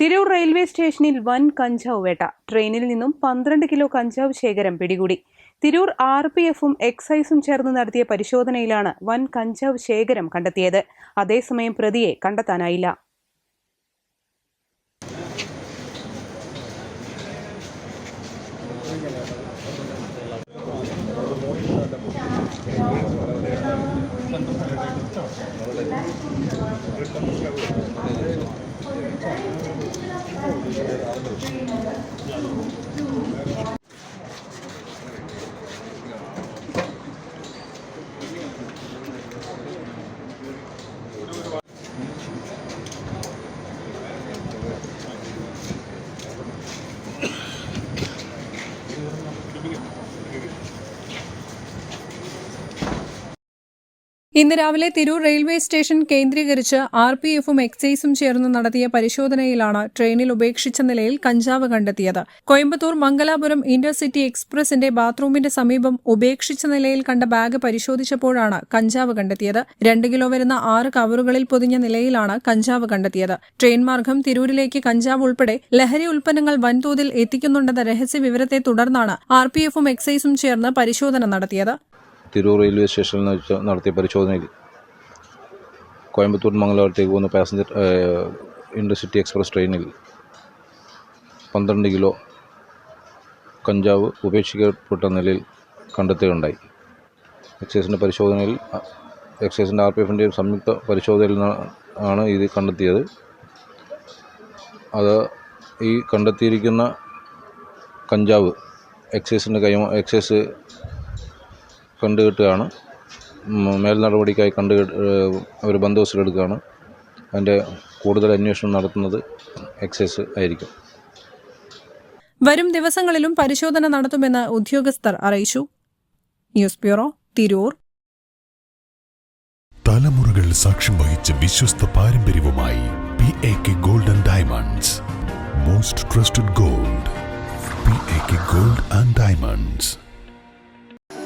Tirur railway സ്റ്റേഷനിൽ വൻ കഞ്ചാവ് വേട്ട. ട്രെയിനിൽ നിന്നും പന്ത്രണ്ട് കിലോ കഞ്ചാവ് ശേഖരം പിടികൂടി. തിരൂർ ആർ പി എഫും എക്സൈസും ചേർന്ന് നടത്തിയ പരിശോധനയിലാണ് വൻ കഞ്ചാവ് ശേഖരം കണ്ടെത്തിയത്. അതേസമയം പ്രതിയെ കണ്ടെത്താനായില്ല. ഇന്ന് രാവിലെ തിരൂർ റെയിൽവേ സ്റ്റേഷൻ കേന്ദ്രീകരിച്ച് ആർ പി എഫും എക്സൈസും ചേർന്ന് നടത്തിയ പരിശോധനയിലാണ് ട്രെയിനിൽ ഉപേക്ഷിച്ച നിലയിൽ കഞ്ചാവ് കണ്ടെത്തിയത്. കോയമ്പത്തൂർ മംഗലാപുരം ഇന്റർസിറ്റി എക്സ്പ്രസിന്റെ ബാത്റൂമിന്റെ സമീപം ഉപേക്ഷിച്ച നിലയിൽ കണ്ട ബാഗ് പരിശോധിച്ചപ്പോഴാണ് കഞ്ചാവ് കണ്ടെത്തിയത്. രണ്ട് കിലോ വരുന്ന ആറ് കവറുകളിൽ പൊതിഞ്ഞ നിലയിലാണ് കഞ്ചാവ് കണ്ടെത്തിയത്. ട്രെയിൻ മാർഗം തിരൂരിലേക്ക് കഞ്ചാവ് ഉൾപ്പെടെ ലഹരി ഉൽപ്പന്നങ്ങൾ വൻതോതിൽ എത്തിക്കുന്നുണ്ടെന്ന രഹസ്യ വിവരത്തെ തുടർന്നാണ് ആർ പി എഫും എക്സൈസും ചേർന്ന് പരിശോധന നടത്തിയത്. തിരൂർ റെയിൽവേ സ്റ്റേഷനിൽ വെച്ച് നടത്തിയ പരിശോധനയിൽ കോയമ്പത്തൂർ മംഗലാപുരത്തേക്ക് പോകുന്ന പാസഞ്ചർ ഇന്റർസിറ്റി എക്സ്പ്രസ് ട്രെയിനിൽ പന്ത്രണ്ട് കിലോ കഞ്ചാവ് ഉപേക്ഷിക്കപ്പെട്ട നിലയിൽ കണ്ടെത്തുകയുണ്ടായി. എക്സൈസിന്റെ പരിശോധനയിൽ എക്സൈസിന്റെ ആർ പി എഫിന്റെയും സംയുക്ത പരിശോധനയിൽ ആണ് ഇത് കണ്ടെത്തിയത്. അത് ഈ കണ്ടെത്തിയിരിക്കുന്ന കഞ്ചാവ് എക്സൈസിന്റെ കൈമാ എക്സൈസ് കണ്ടുകെട്ടുകയാണ് മേൽ നടപടിക്കായി കണ്ടു അവർ ബന്ദോബസ്തിലെടുക്കുകയാണ് അതിന്റെ കൂടുതൽ അന്വേഷണം നടത്തുന്നത് എക്സൈസ് ആയിരിക്കും. വരും ദിവസങ്ങളിലും പരിശോധന നടത്തുമെന്ന് ഉദ്യോഗസ്ഥർ അറിയിച്ചു. News bureau Tirur. തലമുറകൾ സാക്ഷ്യം വഹിച്ച വിശ്വസ്ത പാരമ്പര്യവുമായി P A K golden diamonds. Most trusted gold. P A K gold and diamonds.